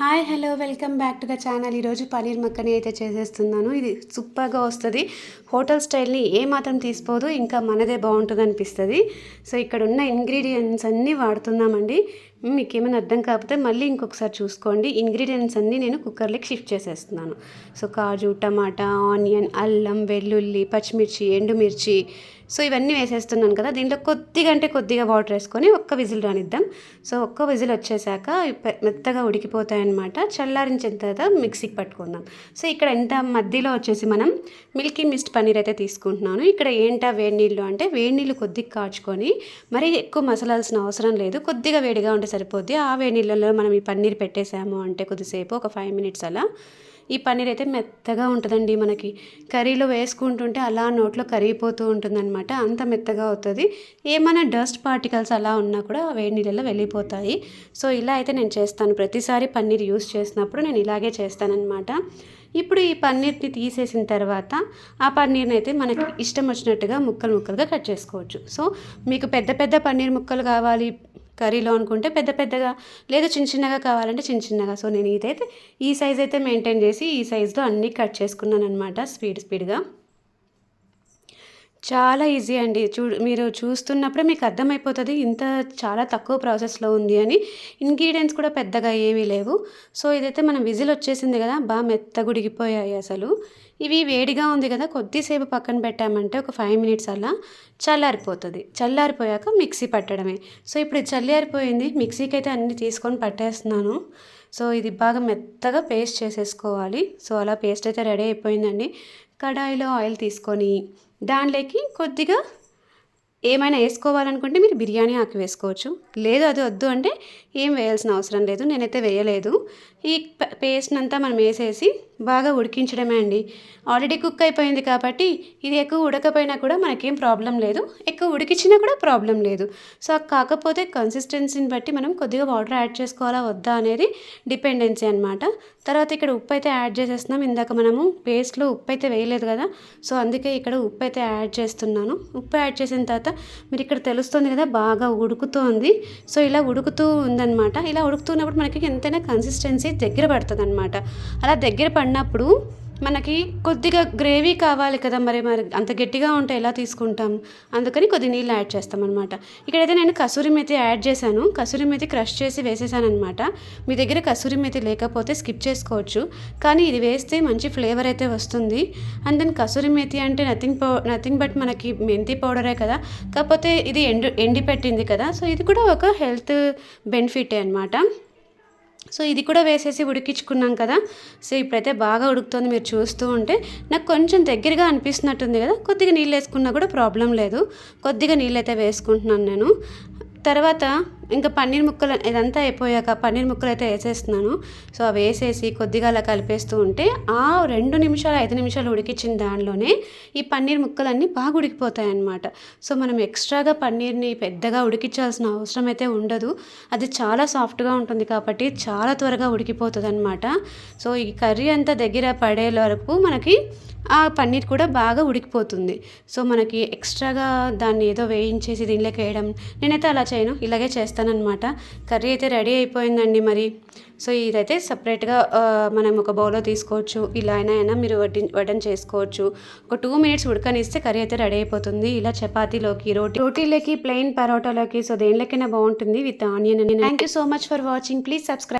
Hi hello welcome back to the channel. ఈరోజు పనీర్ మక్కని అయితే చేసేస్తున్నాను. ఇది సూపర్గా వస్తుంది. హోటల్ స్టైల్ని ఏ మాత్రం తీసిపోదు ఇంకా మనదే బాగుంటుంది అనిపిస్తుంది సో ఇక్కడ ఉన్న ఇంగ్రీడియంట్స్ అన్నీ వాడుతున్నామండి. మీకు ఏమైనా అర్థం కాకపోతే మళ్ళీ ఇంకొకసారి చూసుకోండి. ఇంగ్రీడియంట్స్ అన్నీ నేను కుక్కర్లోకి షిఫ్ట్ చేసేస్తున్నాను. సో కాజు టమాటా ఆనియన్ అల్లం వెల్లుల్లి పచ్చిమిర్చి ఎండుమిర్చి. సో ఇవన్నీ వేసేస్తున్నాను కదా. దీంట్లో కొద్దిగా అంటే కొద్దిగా వాటర్ వేసుకొని ఒక్క విజిల్ రానిద్దాం. సో ఒక్క విజిల్ వచ్చేసాక మెత్తగా ఉడికిపోతాయన్నమాట. చల్లారించిన తర్వాత మిక్సీకి పట్టుకుందాం. సో ఇక్కడ ఎంత మధ్యలో వచ్చేసి మనం మిల్కీ మిస్ట్ పన్నీర్ అయితే తీసుకుంటున్నాను. ఇక్కడ ఏంటా వేడి నీళ్ళు అంటే వేడి నీళ్ళు కొద్దిగా కాచుకొని మరీ ఎక్కువ మసాలాల్సిన అవసరం లేదు. కొద్దిగా వేడిగా ఉంటే సరిపోద్ది. ఆ వేడి నీళ్ళలో మనం ఈ పన్నీర్ పెట్టేసాము అంటే కొద్దిసేపు ఒక ఫైవ్ మినిట్స్ అలా. ఈ పన్నీర్ అయితే మెత్తగా ఉంటుందండి మనకి. కర్రీలో వేసుకుంటుంటే అలా నోట్లో కరిగిపోతూ ఉంటుందన్నమాట. అంత మెత్తగా అవుతుంది. ఏమైనా డస్ట్ పార్టికల్స్ అలా ఉన్నా కూడా వేడి నీళ్ళలో వెళ్ళిపోతాయి. సో ఇలా అయితే నేను చేస్తాను. ప్రతిసారి పన్నీర్ యూస్ చేసినప్పుడు నేను ఇలాగే చేస్తానన్నమాట. ఇప్పుడు ఈ పన్నీర్ని తీసేసిన తర్వాత ఆ పన్నీర్ని అయితే మనకి ఇష్టం వచ్చినట్టుగా ముక్కలు ముక్కలుగా కట్ చేసుకోవచ్చు. సో మీకు పెద్ద పెద్ద పన్నీర్ ముక్కలు కావాలి కర్రీలో అనుకుంటే పెద్ద పెద్దగా లేదా చిన్న చిన్నగా కావాలంటే చిన్న చిన్నగా. సో నేను ఇదైతే ఈ సైజ్ అయితే మెయింటైన్ చేసి ఈ సైజ్లో అన్నీ కట్ చేసుకున్నాను అనమాట స్పీడ్ స్పీడ్గా. చాలా ఈజీ అండి. చూ మీరు చూస్తున్నప్పుడే మీకు అర్థమైపోతుంది ఇంత చాలా తక్కువ ప్రాసెస్లో ఉంది అని. ఇంగ్రీడియంట్స్ కూడా పెద్దగా ఏమీ లేవు. సో ఇదైతే మనం విజిల్ వచ్చేసింది కదా బాగా మెత్తగుడిగిపోయాయి అసలు. ఇవి వేడిగా ఉంది కదా కొద్దిసేపు పక్కన పెట్టామంటే ఒక ఫైవ్ మినిట్స్ అలా చల్లారిపోతుంది. చల్లారిపోయాక మిక్సీ పట్టడమే. సో ఇప్పుడు చల్లారిపోయింది మిక్సీకి అయితే అన్ని తీసుకొని పట్టేస్తున్నాను. సో ఇది బాగా మెత్తగా పేస్ట్ చేసేసుకోవాలి. సో అలా పేస్ట్ అయితే రెడీ అయిపోయిందండి. కడాయిలో ఆయిల్ తీసుకొని దానిలోకి కొద్దిగా ఏమైనా వేసుకోవాలనుకుంటే మీరు బిర్యానీ ఆకు వేసుకోవచ్చు. లేదు అది వద్దు అంటే ఏం వేయాల్సిన అవసరం లేదు. నేనైతే వేయలేదు. ఈ పేస్ట్ అంతా మనం వేసేసి బాగా ఉడికించడమే అండి. ఆల్రెడీ కుక్ అయిపోయింది కాబట్టి ఇది ఎక్కువ ఉడకపోయినా కూడా మనకేం ప్రాబ్లం లేదు. ఎక్కువ ఉడికించినా కూడా ప్రాబ్లం లేదు. సో కాకపోతే కన్సిస్టెన్సీని బట్టి మనం కొద్దిగా వాటర్ యాడ్ చేసుకోవాలా వద్దా అనేది డిపెండెన్సీ అనమాట తర్వాత ఇక్కడ ఉప్పు అయితే యాడ్ చేసేస్తున్నాం. ఇందాక మనము పేస్ట్లో ఉప్పు అయితే వేయలేదు కదా. సో అందుకే ఇక్కడ ఉప్పు అయితే యాడ్ చేస్తున్నాను. ఉప్పు యాడ్ చేసిన తర్వాత మీరు ఇక్కడ తెలుస్తుంది కదా బాగా ఉడుకుతోంది. సో ఇలా ఉడుకుతూ ఉందన్నమాట. ఇలా ఉడుకుతున్నప్పుడు మనకి ఎంతైనా కన్సిస్టెన్సీ దగ్గర పడుతుంది అనమాట అలా దగ్గర పడినప్పుడు మనకి కొద్దిగా గ్రేవీ కావాలి కదా మరి మరి అంత గట్టిగా ఉంటే ఎలా తీసుకుంటాం? అందుకని కొద్ది నీళ్ళు యాడ్ చేస్తాం అనమాట ఇక్కడైతే నేను కసూరి మెతి యాడ్ చేశాను. కసూరి మెతి క్రష్ చేసి వేసేసాను అనమాట మీ దగ్గర కసూరి మెతి లేకపోతే స్కిప్ చేసుకోవచ్చు. కానీ ఇది వేస్తే మంచి ఫ్లేవర్ అయితే వస్తుంది. అండ్ దెన్ కసూరి మెతి అంటే నథింగ్ పౌ నథింగ్ బట్ మనకి మెంతి పౌడరే కదా. కాకపోతే ఇది ఎండు ఎండి పెట్టింది కదా. సో ఇది కూడా ఒక హెల్త్ బెనిఫిటే అనమాట సో ఇది కూడా వేసేసి ఉడికించుకున్నాం కదా. సో ఇప్పుడైతే బాగా ఉడుకుతుంది. మీరు చూస్తూ ఉంటే నాకు కొంచెం దగ్గరగా అనిపిస్తున్నట్టుంది కదా. కొద్దిగా నీళ్ళు వేసుకున్నా కూడా ప్రాబ్లం లేదు. కొద్దిగా నీళ్ళు అయితే వేసుకుంటున్నాను నేను. తర్వాత ఇంకా పన్నీర్ ముక్కలు ఇదంతా అయిపోయాక పన్నీర్ ముక్కలు అయితే వేసేస్తున్నాను. సో అవి వేసేసి కొద్దిగా అలా కలిపేస్తూ ఉంటే ఆ రెండు నిమిషాలు ఐదు నిమిషాలు ఉడికించిన దానిలోనే ఈ పన్నీర్ ముక్కలన్నీ బాగా ఉడికిపోతాయి అన్నమాట సో మనం ఎక్స్ట్రాగా పన్నీర్ని పెద్దగా ఉడికించాల్సిన అవసరం అయితే ఉండదు. అది చాలా సాఫ్ట్గా ఉంటుంది కాబట్టి చాలా త్వరగా ఉడికిపోతుంది అనమాట సో ఈ కర్రీ అంతా దగ్గర పడే వరకు మనకి ఆ పన్నీర్ కూడా బాగా ఉడికిపోతుంది. సో మనకి ఎక్స్ట్రాగా దాన్ని ఏదో వేయించేసి దీనిలోకి వేయడం నేనైతే అలా చేయను. ఇలాగే చేస్తాను. చేస్తానన్నమాట. కర్రీ అయితే రెడీ అయిపోయిందండి మరి. సో ఇదైతే సపరేట్గా మనం ఒక బౌల్లో తీసుకోవచ్చు. ఇలా అయినా అయినా మీరు వడ్డి వడ్డన్ చేసుకోవచ్చు. ఒక టూ మినిట్స్ ఉడకనిస్తే కర్రీ అయితే రెడీ అయిపోతుంది. ఇలా చపాతీలోకి రోటీ రోటీలోకి ప్లెయిన్ పరోటాలోకి సో దేనిలోకైనా బాగుంటుంది with onion. Thank you so much for watching please subscribe